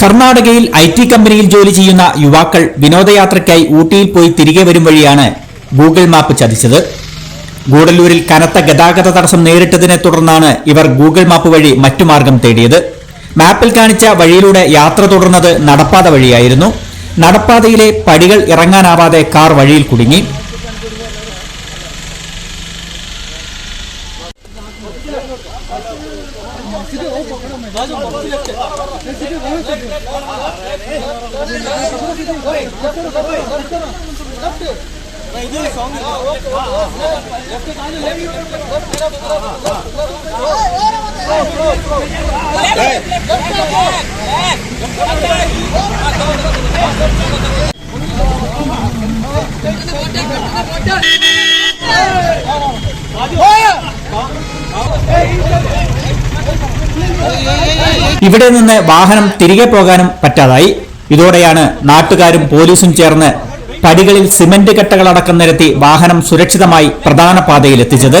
കർണാടകയിൽ I T കമ്പനിയിൽ ജോലി ചെയ്യുന്ന യുവാക്കൾ വിനോദയാത്രയ്ക്കായി ഊട്ടിയിൽ പോയി തിരികെ വരും വഴിയാണ് ഗൂഗിൾ മാപ്പ് ചതിച്ചത്. ഗൂഡല്ലൂരിൽ കനത്ത ഗതാഗത തടസ്സം നേരിട്ടതിനെ തുടർന്നാണ് ഇവർ ഗൂഗിൾ മാപ്പ് വഴി മറ്റു മാർഗം തേടിയത്. മാപ്പിൽ കാണിച്ച വഴിയിലൂടെ യാത്ര തുടർന്നത് നടപ്പാത വഴിയായിരുന്നു. നടപ്പാതയിലെ പടികൾ ഇറങ്ങാനാവാതെ കാർ വഴിയിൽ കുടുങ്ങി. Water! ഇവിടെ നിന്ന് വാഹനം തിരികെ പോകാനും പറ്റാതായി. ഇതോടെയാണ് നാട്ടുകാരും പോലീസും ചേർന്ന് പടികളിൽ സിമന്റ് കെട്ടകളടക്കം നിരത്തി വാഹനം സുരക്ഷിതമായി പ്രധാന പാതയിൽ എത്തിച്ചത്.